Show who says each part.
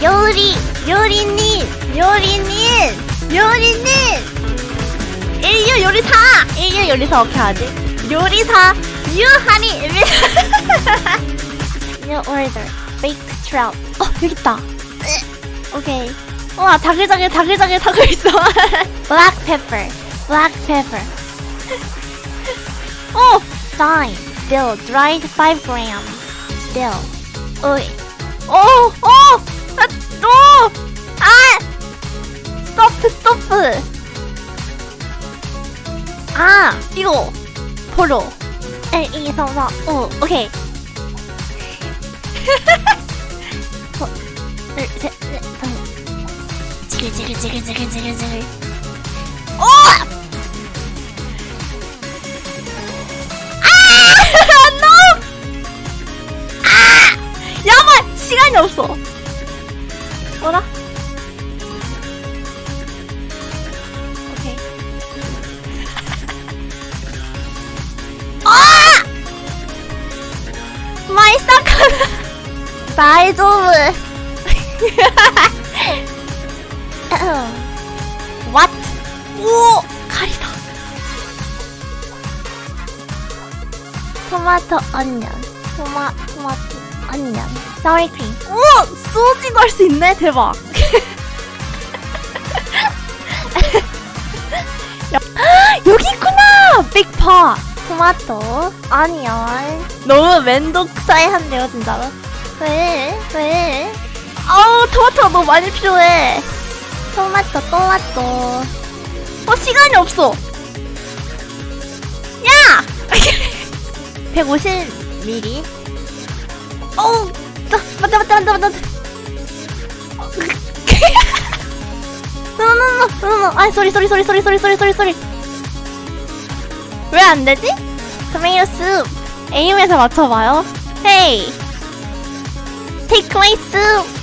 Speaker 1: 요리 요리님 요리님 요리님 인류 요리사 인류 요리사 어떻게 하지? 요리사 유한이 New order baked trout 어 여기 있다 오케이 와 자글자글 자글자글 타고 있어 black pepper black pepper 오 thyme dill dried 5 grams dill 오이 오! 오! 아! 오! 아! 스토프 스토프 아! 이거 포로 1, 2, 3, 4, 5 오케이 어, 둘, 셋, 넷, 다섯 지글 지글 지글 지글 지글 지글 오! 아! 너무 아! 야만 시간이 없어. 꺼라 오케이 아! 마이 쌍카라 나의 조브 왓? 오! 가리다 토마토 언니 토마 토마토 언년. sour cream. 오! 소지도 할 수 있네. 대박. 야, 여기 있구나. 빅파. 토마토, 어니언. 너무 면독사이한데요, 진짜로. 왜? 왜? 아우, 토마토가 너무 많이 필요해. 토마토, 토마토. 어, 시간이 없어. 야! 150ml. 어우, 나, 맞다, 맞다, 맞다, 맞다. 노노노노, 노노노. 아, 쏘리, 쏘리, 쏘리, 쏘리, 쏘리, 쏘리, 쏘리, 쏘리. 왜 안 되지? 토마토 숲. 에임에서 맞춰봐요. 헤이. My soup.